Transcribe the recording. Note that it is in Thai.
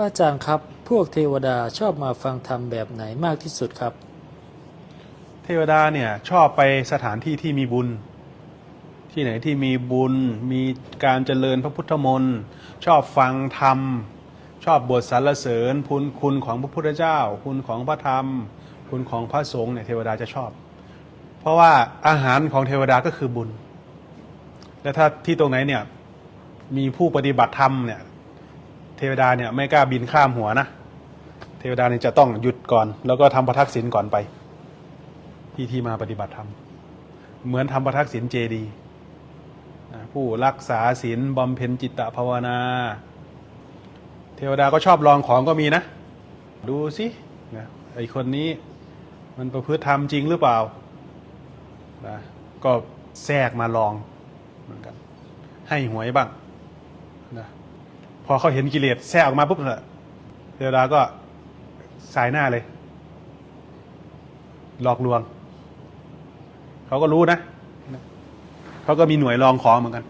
ระอาจารย์ครับ พวกเทวดาชอบมาฟังธรรมแบบไหนมากที่สุดครับ เทวดาเนี่ยชอบไปสถานที่ที่มีบุญ ที่ไหนที่มีบุญ มีการเจริญพระพุทธมนต์ชอบฟังธรรม ชอบบทสรรเสริญคุณคุณของพระพุทธเจ้า คุณของพระธรรม คุณของพระสงฆ์เนี่ยเทวดาจะชอบ เพราะว่าอาหารของเทวดาก็คือบุญ และถ้าที่ตรงไหนเนี่ยมีผู้ปฏิบัติธรรมเนี่ย เทวดาเนี่ยไม่กล้าบินข้ามหัวนะ เทวดาเนี่ยจะต้องหยุดก่อน แล้วก็ทำประทักษิณก่อนไป ที่ที่มาปฏิบัติธรรมเหมือนทำประทักษิณเจดีผู้รักษาศีลบำเพ็ญจิตตภาวนา เทวดาก็ชอบลองของก็มีนะ ดูสินะไอคนนี้มันประพฤติธรรมจริงหรือเปล่านะก็แทรกมาลองเหมือนกัน ให้หวยบ้างนะ อเขาเห็นกิเลสแทรกออกมาปุ๊บเนี่ยเทวดาก็สายหน้าเลย หลอกลวง เขาก็รู้นะ เขาก็มีหน่วยรองของเหมือนกัน